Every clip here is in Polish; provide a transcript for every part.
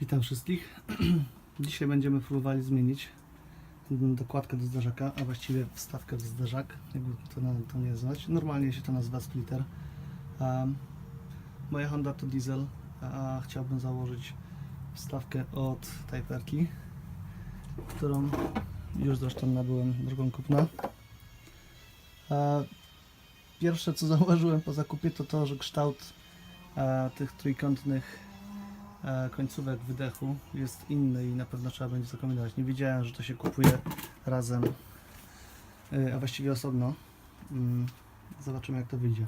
Witam wszystkich. Dzisiaj będziemy próbowali zmienić dokładkę do zderzaka, a właściwie wstawkę w zderzak, jakby to, to nie nazwać. Normalnie się to nazywa splitter. Um, moja Honda to diesel, a chciałbym założyć wstawkę od Typerki, którą już zresztą nabyłem drugą kupna. A pierwsze co zauważyłem po zakupie to to, że kształt e, tych trójkątnych e, końcówek wydechu jest inny i na pewno trzeba będzie zakombinować. Nie wiedziałem, że to się kupuje razem, e, a właściwie osobno. Mm, Zobaczymy jak to wyjdzie.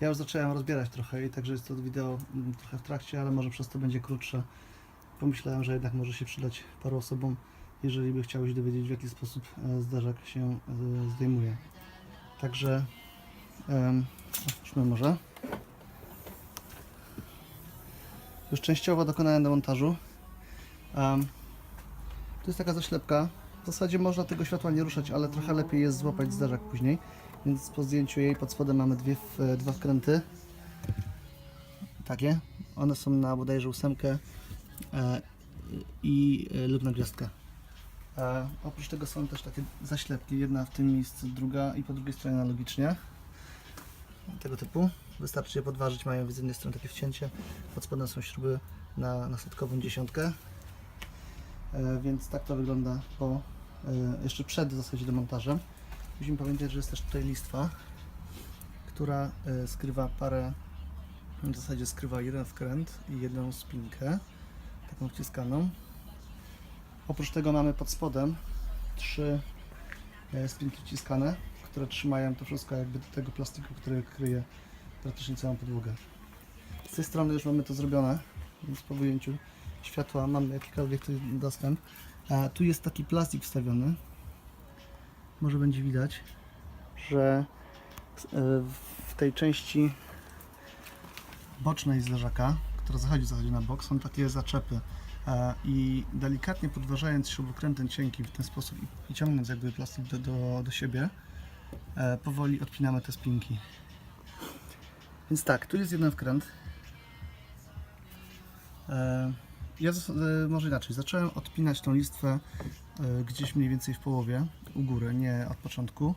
Ja już zacząłem rozbierać trochę i także jest to wideo mm, trochę w trakcie, ale może przez to będzie krótsze. Pomyślałem, że jednak może się przydać paru osobom, jeżeli by chciały się dowiedzieć w jaki sposób e, zderzak się e, zdejmuje. Także otwórzmy może. Już częściowo dokonałem demontażu. Um, to jest taka zaślepka. W zasadzie można tego światła nie ruszać, ale trochę lepiej jest złapać zderzak później. Więc po zdjęciu jej pod spodem mamy dwie, w- dwa wkręty. Takie. One są na bodajże ósemkę e, i e, lub na gwiazdkę. E, oprócz tego są też takie zaślepki. Jedna w tym miejscu, druga i po drugiej stronie analogicznie. Tego typu. Wystarczy je podważyć, mają z jednej strony takie wcięcie, pod spodem są śruby na, na setkową dziesiątkę. E, więc tak to wygląda po, e, jeszcze przed w zasadzie demontażem. Musimy pamiętać, że jest też tutaj listwa, która e, skrywa parę, w zasadzie skrywa jeden wkręt i jedną spinkę, taką wciskaną. Oprócz tego mamy pod spodem trzy e, spinki wciskane, które trzymają to wszystko jakby do tego plastiku, który kryje praktycznie całą podłogę. Z tej strony już mamy to zrobione, więc po wyjęciu światła mamy jakikolwiek dostęp. A tu jest taki plastik wstawiony. Może będzie widać, że e, w tej części bocznej zderzaka, która zachodzi zasadzie na bok, są takie zaczepy. E, I delikatnie podważając śrubokrętem cienkim w ten sposób i- ciągnąc jakby plastik do, do, do siebie, powoli odpinamy te spinki. Więc tak, tu jest jeden wkręt. E, Ja e, może inaczej, zacząłem odpinać tą listwę e, gdzieś mniej więcej w połowie, u góry, nie od początku,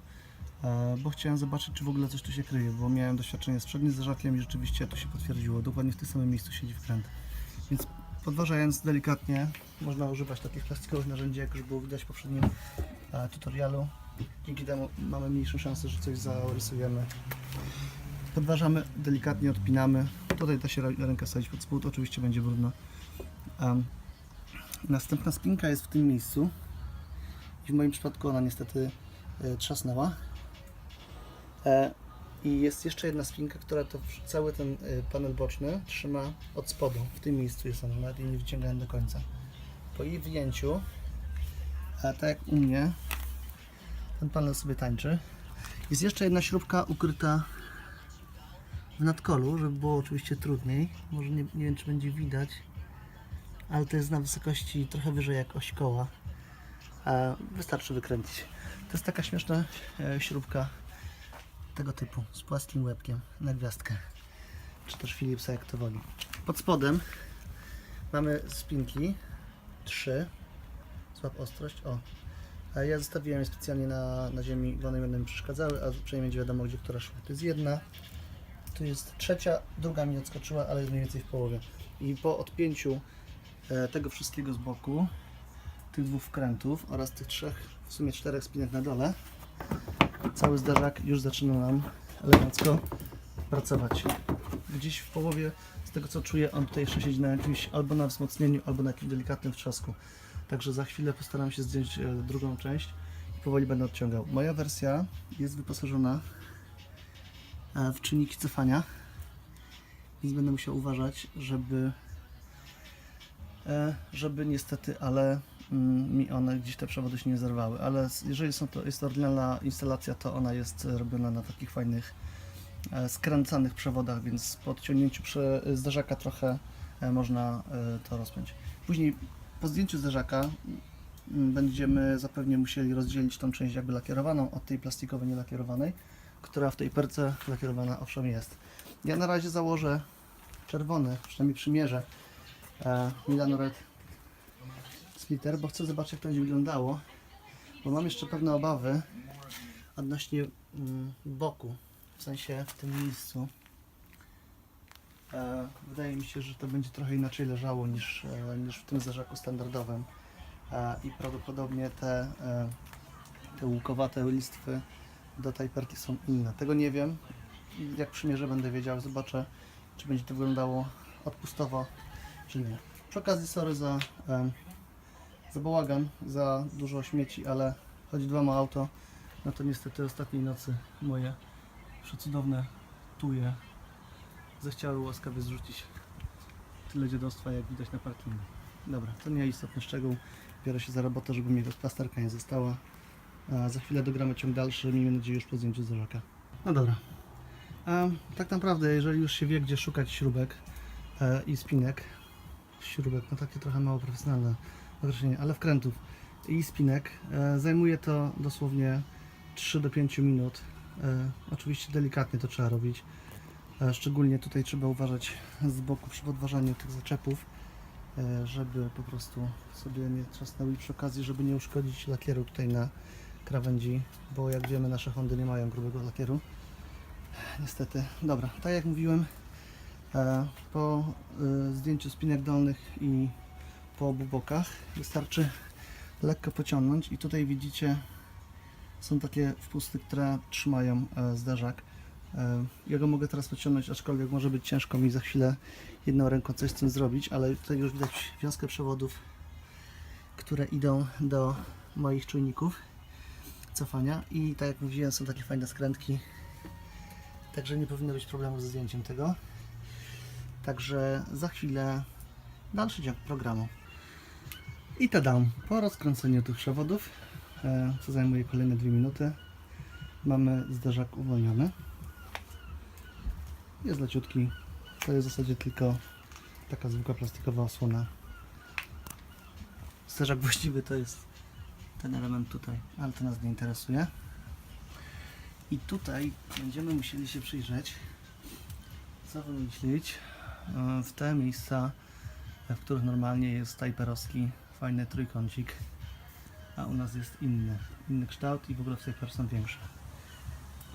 e, bo chciałem zobaczyć, czy w ogóle coś tu się kryje, bo miałem doświadczenie z przednim zderzakiem i rzeczywiście to się potwierdziło. Dokładnie w tym samym miejscu siedzi wkręt. Więc podważając delikatnie, można używać takich plastikowych narzędzi, jak już było widać w poprzednim e, tutorialu. Dzięki temu mamy mniejszą szansę, że coś zarysujemy. Podważamy, delikatnie odpinamy. Tutaj da się rękę wsadzić pod spód, oczywiście będzie brudno. Em, następna spinka jest w tym miejscu. I w moim przypadku ona niestety e, trzasnęła. E, I jest jeszcze jedna spinka, która to cały ten e, panel boczny trzyma od spodu. W tym miejscu jest ona, nawet jej nie wyciągałem do końca. Po jej wyjęciu, a tak jak u mnie, ten panel sobie tańczy. Jest jeszcze jedna śrubka ukryta w nadkolu, żeby było oczywiście trudniej. Może nie, nie wiem, czy będzie widać, ale to jest na wysokości trochę wyżej jak oś koła. Wystarczy wykręcić. To jest taka śmieszna e, śrubka tego typu, z płaskim łebkiem na gwiazdkę. Czy też Philipsa, jak to woli. Pod spodem mamy spinki, trzy. Złap ostrość, o. Ja zostawiłem je specjalnie na, na ziemi, one będą mi przeszkadzały, a przynajmniej będzie wiadomo, gdzie która szła. To jest jedna, tu jest trzecia, druga mi odskoczyła, ale jest mniej więcej w połowie. I po odpięciu e, tego wszystkiego z boku, tych dwóch wkrętów oraz tych trzech, w sumie czterech spinek na dole, cały zderzak już zaczyna nam elegancko pracować. Gdzieś w połowie, z tego co czuję, on tutaj jeszcze siedzi na jakimś, albo na wzmocnieniu, albo na jakimś delikatnym wtrzasku. Także za chwilę postaram się zdjąć e, drugą część i powoli będę odciągał. Moja wersja jest wyposażona e, w czynniki cofania, więc będę musiał uważać, żeby e, żeby niestety, ale mm, mi one gdzieś te przewody się nie zerwały, ale jeżeli są to, jest to oryginalna instalacja, to ona jest robiona na takich fajnych skręcanych przewodach, więc po odciągnięciu zderzaka trochę można to rozpiąć. Później po zdjęciu zderzaka mm, będziemy zapewne musieli rozdzielić tą część jakby lakierowaną od tej plastikowej nielakierowanej, która w tej perce lakierowana owszem jest. Ja na razie założę czerwony, przynajmniej przymierzę e, Milano Red Splitter, bo chcę zobaczyć jak to będzie wyglądało, bo mam jeszcze pewne obawy odnośnie mm, boku, w sensie w tym miejscu. E, wydaje mi się, że to będzie trochę inaczej leżało niż, e, niż w tym zderzaku standardowym e, i prawdopodobnie te, te łukowate listwy do tej perki są inne. Tego nie wiem. Jak przymierzę będę wiedział, zobaczę czy będzie to wyglądało odpustowo, czy nie. Przy okazji sorry za, za bałagan, za dużo śmieci, ale choć dbam o auto, no to niestety ostatniej nocy moje przecudowne tuje zechciały łaskawie zrzucić tyle dziadostwa, jak widać na parkingu. Dobra, to nie istotny szczegół. Biorę się za robotę, żeby mi plasterka nie została. A za chwilę dogramy ciąg dalszy, miejmy nadzieję już po zdjęciu zderzaka. No dobra. A tak naprawdę, jeżeli już się wie, gdzie szukać śrubek e, i spinek, śrubek, no takie trochę mało profesjonalne określenie, ale wkrętów i spinek, e, zajmuje to dosłownie 3 do 5 minut. E, oczywiście delikatnie to trzeba robić. Szczególnie tutaj trzeba uważać z boku przy podważaniu tych zaczepów, e, żeby po prostu sobie nie trzasnęły i przy okazji, żeby nie uszkodzić lakieru tutaj na krawędzi, bo jak wiemy nasze Hondy nie mają grubego lakieru. Niestety. Dobra, tak jak mówiłem, e, po e, zdjęciu spinek dolnych i po obu bokach wystarczy lekko pociągnąć i tutaj widzicie są takie wpusty, które trzymają zderzak. E, Ja go mogę teraz pociągnąć, aczkolwiek może być ciężko mi za chwilę jedną ręką coś z tym zrobić, ale tutaj już widać wiązkę przewodów, które idą do moich czujników cofania i tak jak mówiłem są takie fajne skrętki Także nie powinno być problemu ze zdjęciem tego. Także za chwilę dalszy ciąg programu. I to dam. Po rozkręceniu tych przewodów, e, co zajmuje kolejne 2 minuty, mamy zderzak uwolniony. Jest leciutki. To jest w zasadzie tylko taka zwykła plastikowa osłona. Zderzak właściwy to jest ten element tutaj, ale to nas nie interesuje. I tutaj będziemy musieli się przyjrzeć, co wymyślić e, w te miejsca, w których normalnie jest tajperowski fajny trójkącik, a u nas jest inny, inny kształt i w ogóle w tej są większe.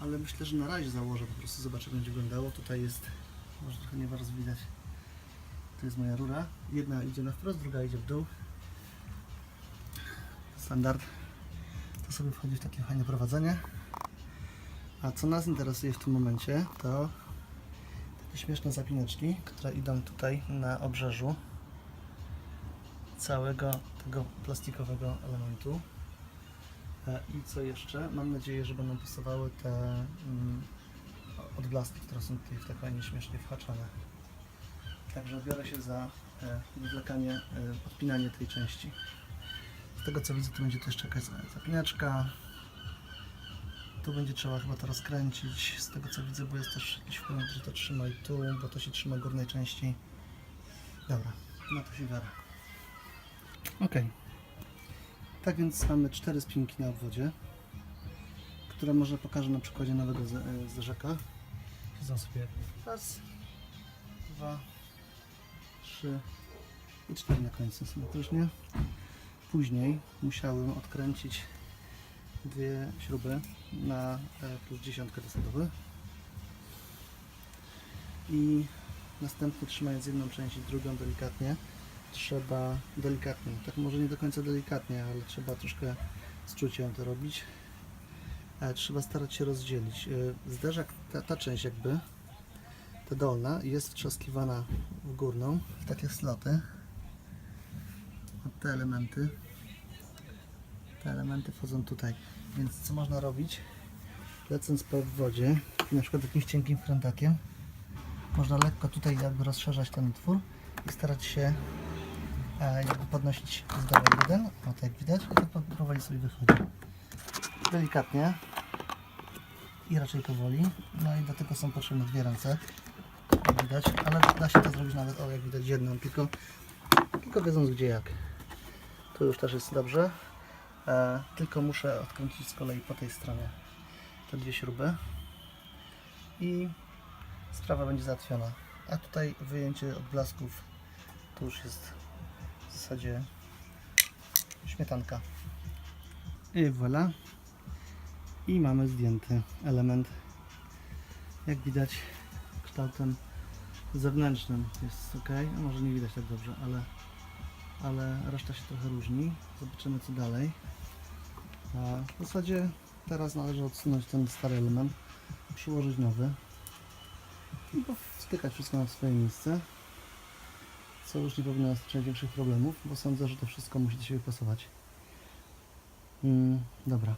Ale myślę, że na razie założę, po prostu zobaczę jak będzie wyglądało. Tutaj jest, może trochę nie bardzo widać, to jest moja rura. Jedna idzie na wprost, druga idzie w dół. Standard. To sobie wchodzi w takie fajne prowadzenie. A co nas interesuje w tym momencie, to takie śmieszne zapineczki, które idą tutaj na obrzeżu całego tego plastikowego elementu. E, I co jeszcze? Mam nadzieję, że będą pasowały te mm, odblaski, które są tutaj w tak fajnie śmiesznie whaczone. Także biorę się za e, wywlekanie, e, odpinanie tej części. Z tego co widzę, to będzie tu jeszcze jakaś zapineczka, tu będzie trzeba chyba to rozkręcić, z tego co widzę, bo jest też jakiś wkład, że to trzyma i tu, bo to się trzyma górnej części. Dobra, no to się biorę. Ok. Tak więc mamy cztery spinki na obwodzie, które może pokażę na przykładzie nowego z- e, zderzaka. Siedzą sobie raz, dwa, trzy i cztery na końcu symetrycznie. Później musiałem odkręcić dwie śruby na e, plus dziesiątkę dosadowy i następnie trzymając jedną część i drugą delikatnie trzeba delikatnie, tak może nie do końca delikatnie, ale trzeba troszkę z czuciem to robić e, trzeba starać się rozdzielić E, zderzak, ta, ta część jakby ta dolna jest wtrzaskiwana w górną w takie sloty te elementy te elementy wchodzą tutaj. Więc co można robić? Lecąc po wodzie, na przykład jakimś cienkim frętakiem, można lekko tutaj jakby rozszerzać ten otwór starać się e, jakby podnosić z dołu jeden, o tak jak widać, i tak powoli sobie wychodzi. Delikatnie i raczej powoli. No i do tego są potrzebne dwie ręce, jak widać, ale da się to zrobić nawet, o jak widać jedną, tylko, tylko wiedząc gdzie jak. Tu już też jest dobrze. E, tylko muszę odkręcić z kolei po tej stronie te dwie śruby i sprawa będzie załatwiona. A tutaj wyjęcie odblasków to już jest w zasadzie śmietanka. I voilà. I mamy zdjęty element. Jak widać kształtem zewnętrznym jest ok. A może nie widać tak dobrze, ale, ale reszta się trochę różni. Zobaczymy co dalej. A w zasadzie teraz należy odsunąć ten stary element, przyłożyć nowy i wstykać wszystko na swoje miejsce. Co już nie powinno nastąpić większych problemów, bo sądzę, że to wszystko musi do siebie pasować. Mm, dobra.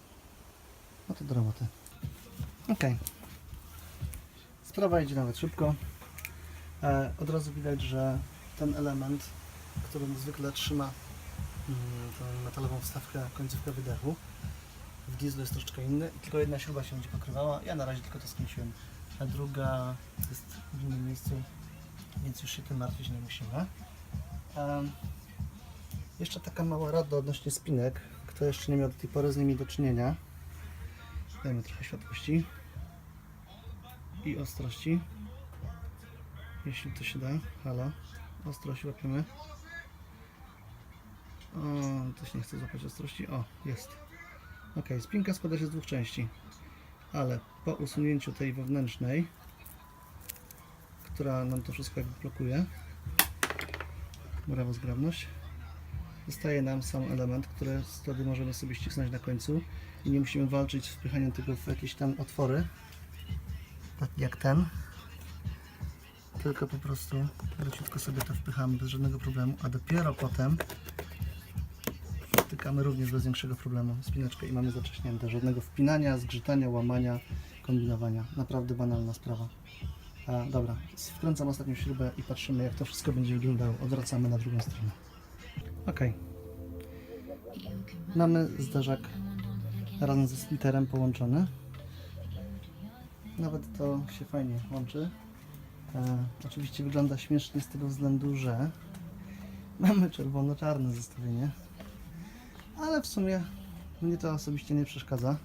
No to do roboty. Ok. Sprawa idzie nawet szybko. E, od razu widać, że ten element, który zwykle trzyma mm, tę metalową wstawkę, końcówkę wydechu, w dieslu jest troszeczkę inny, tylko jedna śruba się będzie pokrywała. Ja na razie tylko to skręciłem, a druga jest w innym miejscu, więc już się tym martwić nie musimy. Em, jeszcze taka mała rada odnośnie spinek. Kto jeszcze nie miał do tej pory z nimi do czynienia, dajmy trochę światłości i ostrości. Jeśli to się da. Halo. Ostrość łapiemy. O, się nie chce złapać ostrości. O, jest. Ok, spinka składa się z dwóch części. Ale po usunięciu tej wewnętrznej, która nam to wszystko jakby blokuje, brawo zgrabność, zostaje nam sam element, który wtedy możemy sobie ścisnąć na końcu i nie musimy walczyć z wpychaniem tego w jakieś tam otwory, tak jak ten, tylko po prostu leciutko sobie to wpychamy bez żadnego problemu, a dopiero potem wtykamy również bez większego problemu spinaczkę i mamy zacześnięte. Żadnego wpinania, zgrzytania, łamania, kombinowania. Naprawdę banalna sprawa. A, dobra, wkręcam ostatnią śrubę i patrzymy jak to wszystko będzie wyglądało. Odwracamy na drugą stronę. Ok. Mamy zderzak razem ze splitterem połączony. Nawet to się fajnie łączy. E, oczywiście wygląda śmiesznie z tego względu, że mamy czerwono-czarne zestawienie, ale w sumie mnie to osobiście nie przeszkadza.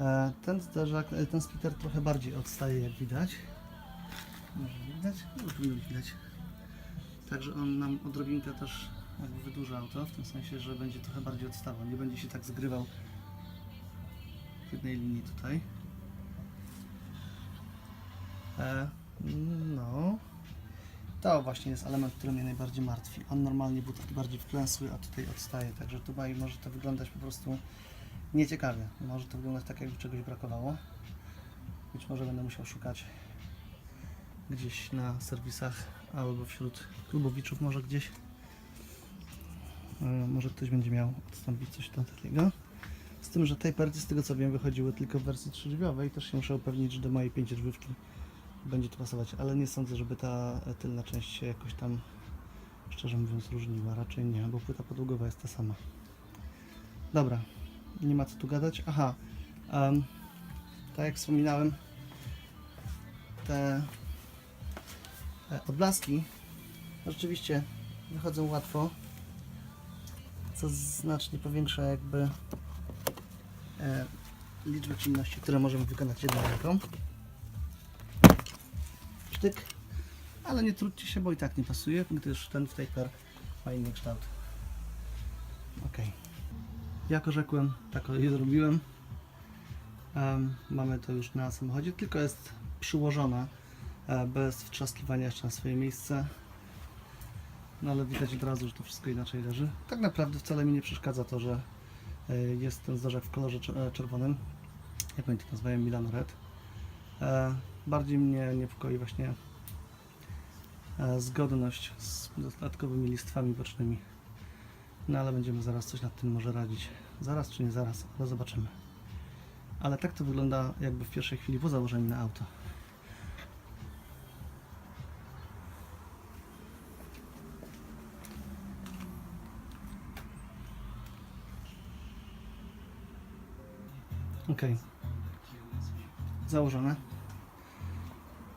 E, ten zderzak, e, ten trochę bardziej odstaje jak widać. Może widać? No, powinno widać. Także on nam odrobinkę też jakby wydłuża auto, w tym sensie, że będzie trochę bardziej odstawał, nie będzie się tak zgrywał w jednej linii tutaj. E, no. To właśnie jest element, który mnie najbardziej martwi. On normalnie był taki bardziej wklęsły, a tutaj odstaje. Także tutaj może to wyglądać po prostu nieciekawie. Może to wyglądać tak, jakby czegoś brakowało. Być może będę musiał szukać gdzieś na serwisach albo wśród klubowiczów, może gdzieś. E, Może ktoś będzie miał odstąpić coś tam takiego. Z tym, że tej wersji, z tego co wiem, wychodziły tylko w wersji trzydrzwiowej. Też się muszę upewnić, że do mojej pięciodrzwiówki będzie to pasować, ale nie sądzę, żeby ta tylna część się jakoś tam, szczerze mówiąc, różniła. Raczej nie, bo płyta podłogowa jest ta sama. Dobra, nie ma co tu gadać. Aha, em, tak jak wspominałem, te e, odblaski rzeczywiście wychodzą łatwo, co znacznie powiększa jakby e, liczbę czynności, które możemy wykonać jedną ręką. Ale nie trudźcie się, bo i tak nie pasuje, gdyż ten w taper ma inny kształt. Ok. Jak orzekłem, tak je zrobiłem. Em, mamy to już na samochodzie, tylko jest przyłożone e, bez wtrzaskiwania jeszcze na swoje miejsce. No ale widać od razu, że to wszystko inaczej leży. Tak naprawdę wcale mi nie przeszkadza to, że e, jest ten zderzak w kolorze e, czerwonym. Jak oni to nazywają? Milano Red. Bardziej mnie niepokoi właśnie e, zgodność z dodatkowymi listwami bocznymi. No ale będziemy zaraz coś nad tym może radzić. Zaraz czy nie zaraz, ale zobaczymy. Ale tak to wygląda jakby w pierwszej chwili po założeniu na auto. Ok. Założone.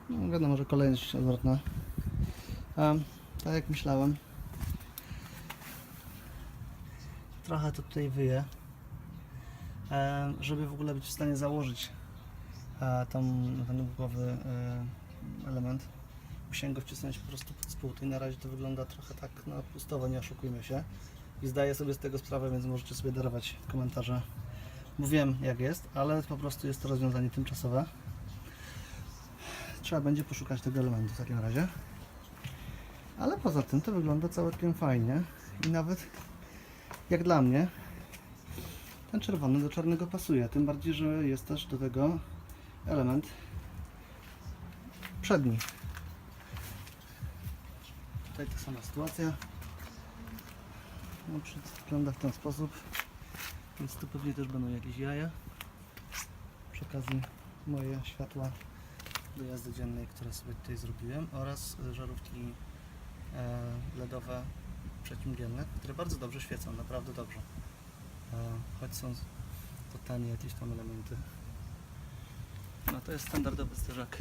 No, wiadomo, że kolejność odwrotna. Um, tak jak myślałem. Trochę to tutaj wyje. E, żeby w ogóle być w stanie założyć e, ten głowy e, element, musiałem go wcisnąć po prostu pod spód i na razie to wygląda trochę tak na pustowo, nie oszukujmy się. I zdaję sobie z tego sprawę, więc możecie sobie darować komentarze. Bo wiem jak jest, ale po prostu jest to rozwiązanie tymczasowe. Trzeba będzie poszukać tego elementu w takim razie. Ale poza tym to wygląda całkiem fajnie i nawet jak dla mnie ten czerwony do czarnego pasuje. Tym bardziej, że jest też do tego element przedni. Tutaj ta sama sytuacja. No, wygląda w ten sposób. Więc tu pewnie też będą jakieś jaja. Przy okazji moje światła do jazdy dziennej, które sobie tutaj zrobiłem oraz żarówki e, LEDowe przeciwmglienne, które bardzo dobrze świecą, naprawdę dobrze. E, choć są to tanie jakieś tam elementy. No to jest standardowy zderzak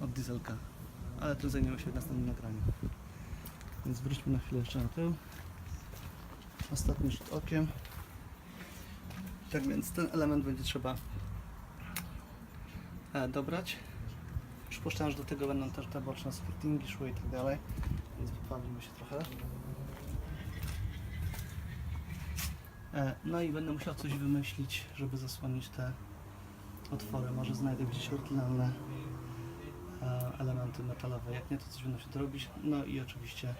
od dieselka, ale tym zajmiemy się w następnym nagraniu. Więc wróćmy na chwilę jeszcze na tył. Ostatni rzut okiem. Tak więc ten element będzie trzeba dobrać. Przypuszczam, że do tego będą też te boczne skirtingi szły i tak dalej, więc poprawimy się trochę. E, No i będę musiał coś wymyślić, żeby zasłonić te otwory. Może znajdę gdzieś oryginalne e, elementy metalowe. Jak nie, to coś będę się dorobić. No i oczywiście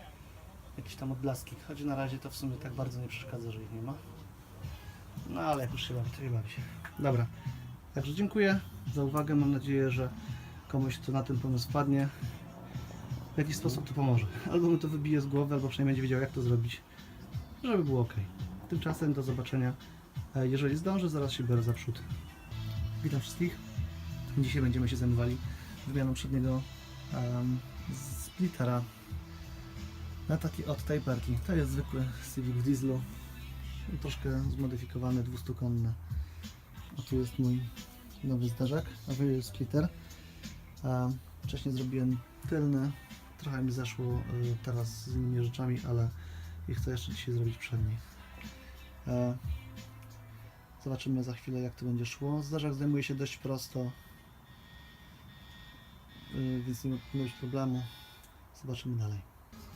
jakieś tam odblaski. Choć na razie to w sumie tak bardzo nie przeszkadza, że ich nie ma. No ale jak już się bawi, to się bawi się. Dobra. Także dziękuję za uwagę. Mam nadzieję, że komuś to na ten pomysł padnie. W jakiś sposób to pomoże. Albo mu to wybije z głowy, albo przynajmniej będzie wiedział jak to zrobić, żeby było ok. Tymczasem do zobaczenia. E, Jeżeli zdążę, zaraz się biorę za przód. Witam wszystkich. Dzisiaj będziemy się zajmowali wymianą przedniego um, splittera na taki od Typerki. To jest zwykły Civic w dieslu, troszkę zmodyfikowany, 200-konny. A tu jest mój nowy zderzak, a tu jest splitter. Wcześniej zrobiłem tylny, trochę mi zeszło y, teraz z innymi rzeczami, ale i chcę jeszcze dzisiaj zrobić przedni. E, Zobaczymy za chwilę jak to będzie szło. Zderzak zdejmuje się dość prosto, y, więc nie ma jakiegoś problemu. Zobaczymy dalej.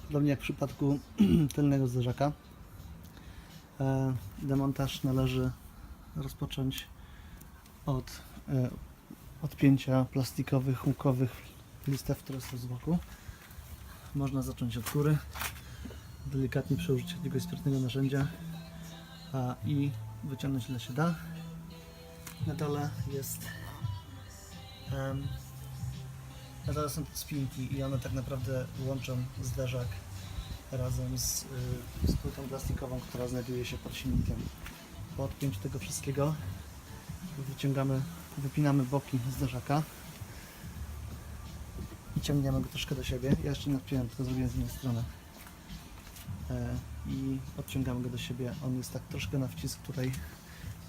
Podobnie jak w przypadku tylnego zderzaka, e, demontaż należy rozpocząć od odpięcia plastikowych, łukowych listew, które są z boku. Można zacząć od góry, delikatnie przy użyciu jakiegoś sprytnego narzędzia a, i wyciągnąć ile się da. Na dole jest em, na dole są spinki i one tak naprawdę łączą zderzak razem z, y, z płytą plastikową, która znajduje się pod silnikiem. Po odpięciu tego wszystkiego wyciągamy, wypinamy boki zderzaka i ciągniemy go troszkę do siebie. Ja jeszcze nie odpiąłem, tylko zrobiłem z innej strony. E, I odciągamy go do siebie. On jest tak troszkę na wcisk tutaj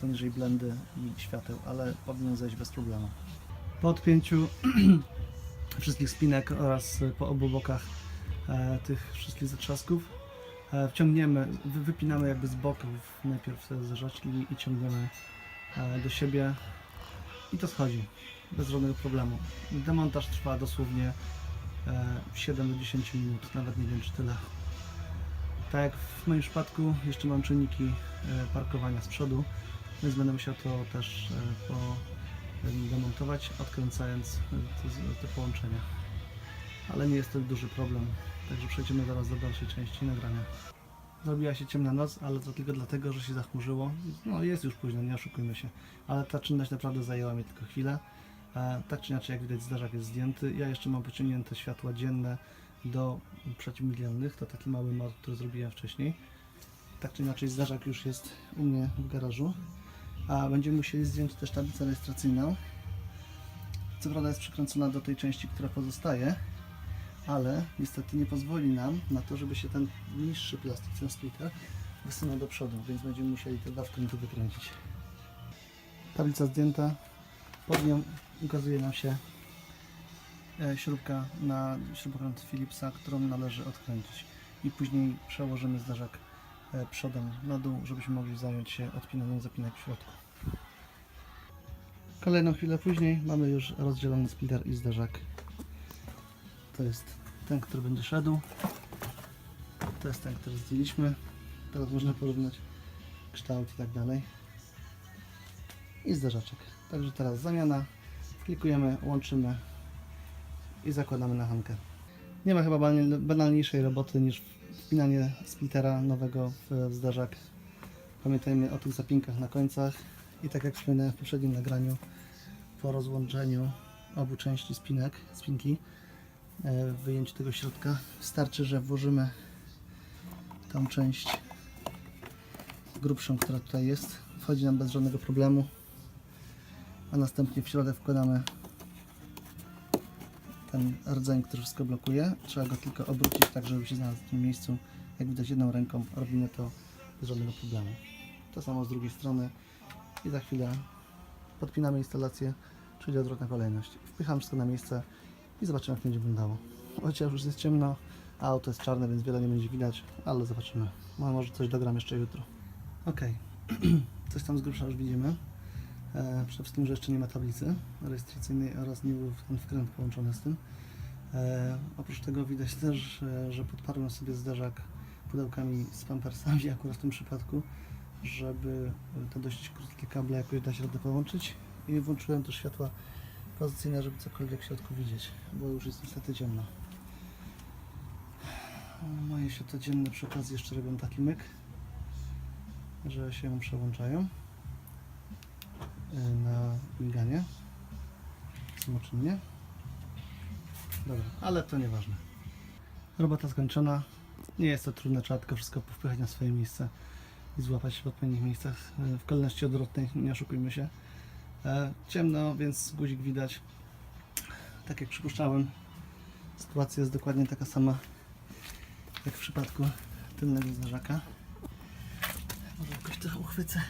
poniżej blendy i świateł, ale powinien zejść bez problemu. Po odpięciu wszystkich spinek oraz po obu bokach e, tych wszystkich zatrzasków e, wciągniemy, wy, wypinamy jakby z boków najpierw te zderzaki i ciągniemy do siebie i to schodzi bez żadnego problemu. Demontaż trwa dosłownie e, 7 do 10 minut, nawet nie wiem czy tyle. Tak jak w moim przypadku jeszcze mam czynniki e, parkowania z przodu, więc będę musiał to też e, po demontować, odkręcając e, te połączenia. Ale nie jest to duży problem, także przejdziemy zaraz do dalszej części nagrania. Zrobiła się ciemna noc, ale to tylko dlatego, że się zachmurzyło. No jest już późno, nie oszukujmy się. Ale ta czynność naprawdę zajęła mi tylko chwilę. E, tak czy inaczej, jak widać, zderzak jest zdjęty. Ja jeszcze mam pociągnięte światła dzienne do przeciwmilialnych. To taki mały mod, który zrobiłem wcześniej. Tak czy inaczej, zderzak już jest u mnie w garażu. A będziemy musieli zdjąć też tablicę rejestracyjną. Co prawda jest przykręcona do tej części, która pozostaje, ale niestety nie pozwoli nam na to, żeby się ten niższy plastik, ten splitter, wysunął do przodu, więc będziemy musieli te dwa wkręty wykręcić. Tablica zdjęta, pod nią ukazuje nam się e, śrubka na śrubokręt Philipsa, którą należy odkręcić i później przełożymy zderzak e, przodem na dół, żebyśmy mogli zająć się odpinaniem zapinek w środku. Kolejną chwilę później mamy już rozdzielony splitter i zderzak. To jest ten, który będzie szedł. To jest ten, który zdjęliśmy. Teraz można porównać kształt i tak dalej. I zderzaczek. Także teraz zamiana. Klikujemy, łączymy i zakładamy na hankę. Nie ma chyba banal- banalniejszej roboty niż wpinanie splittera nowego w zderzak. Pamiętajmy o tych zapinkach na końcach i tak jak wspominałem w poprzednim nagraniu, po rozłączeniu obu części spinek, spinki, w wyjęciu tego środka, wystarczy, że włożymy tą część grubszą, która tutaj jest, wchodzi nam bez żadnego problemu, a następnie w środek wkładamy ten rdzeń, który wszystko blokuje. Trzeba go tylko obrócić tak, żeby się znalazł w tym miejscu. Jak widać jedną ręką robimy to bez żadnego problemu. To samo z drugiej strony i za chwilę podpinamy instalację, czyli odwrotna kolejność. Wpycham wszystko na miejsce i zobaczymy jak będzie wyglądało. Chociaż już jest ciemno, a auto jest czarne, więc wiele nie będzie widać, ale zobaczymy. No, może coś dogram jeszcze jutro. Ok, coś tam z grubsza już widzimy. E, przede wszystkim, że jeszcze nie ma tablicy rejestracyjnej oraz nie był ten wkręt połączony z tym. E, oprócz tego widać też, że podparłem sobie zderzak pudełkami z pampersami akurat w tym przypadku, żeby te dość krótkie kable jakoś da się radę połączyć i włączyłem też światła pozycyjne, żeby cokolwiek w środku widzieć, bo już jest niestety ciemno. Moje światła dzienne przy okazji jeszcze robią taki myk, że się przełączają y, na miganie samoczynnie. Dobra, ale to nieważne. Robota skończona. Nie jest to trudne, trzeba tylko wszystko powpychać na swoje miejsce i złapać w odpowiednich miejscach. Y, W kolejności odwrotnej, nie oszukujmy się. E, Ciemno, więc guzik widać. Tak jak przypuszczałem, sytuacja jest dokładnie taka sama jak w przypadku tylnego zderzaka. Może jakoś trochę uchwycę.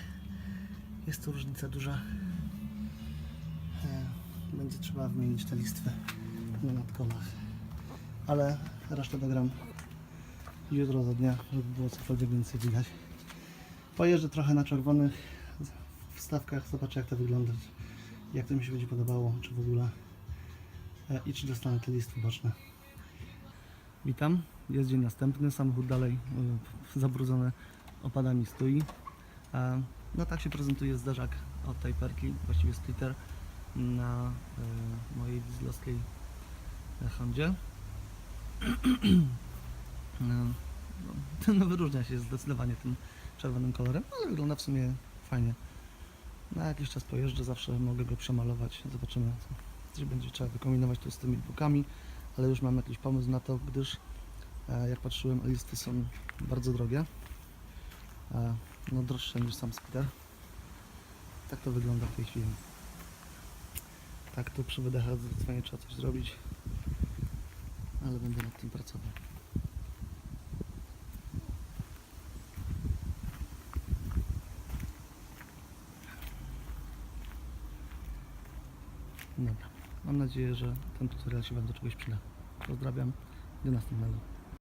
Jest tu różnica duża. E, Będzie trzeba wymienić te listwy na nadkolach. Ale resztę dogram jutro za dnia, żeby było cokolwiek więcej widać. Pojeżdżę trochę na czerwonych wstawkach, zobaczę jak to wygląda, jak to mi się będzie podobało, czy w ogóle e, i czy dostanę te listwy boczne. Witam, jest dzień następny, samochód dalej y, zabrudzony opadami stoi. E, No tak się prezentuje zderzak od tej perki, właściwie splitter na mojej dieslowskiej e, Hondzie. No, no wyróżnia się zdecydowanie tym czerwonym kolorem, ale wygląda w sumie fajnie. Na jakiś czas pojeżdżę, zawsze mogę go przemalować, zobaczymy co. Coś będzie trzeba wykombinować tu z tymi bokami, ale już mam jakiś pomysł na to, gdyż e, jak patrzyłem, listwy są bardzo drogie. E, no droższe niż sam skuter. Tak to wygląda w tej chwili. Tak tu przy wydechach zdecydowanie trzeba coś zrobić, ale będę nad tym pracował. Dobra. Mam nadzieję, że ten tutorial się Wam do czegoś przyda. Pozdrawiam. Do następnego.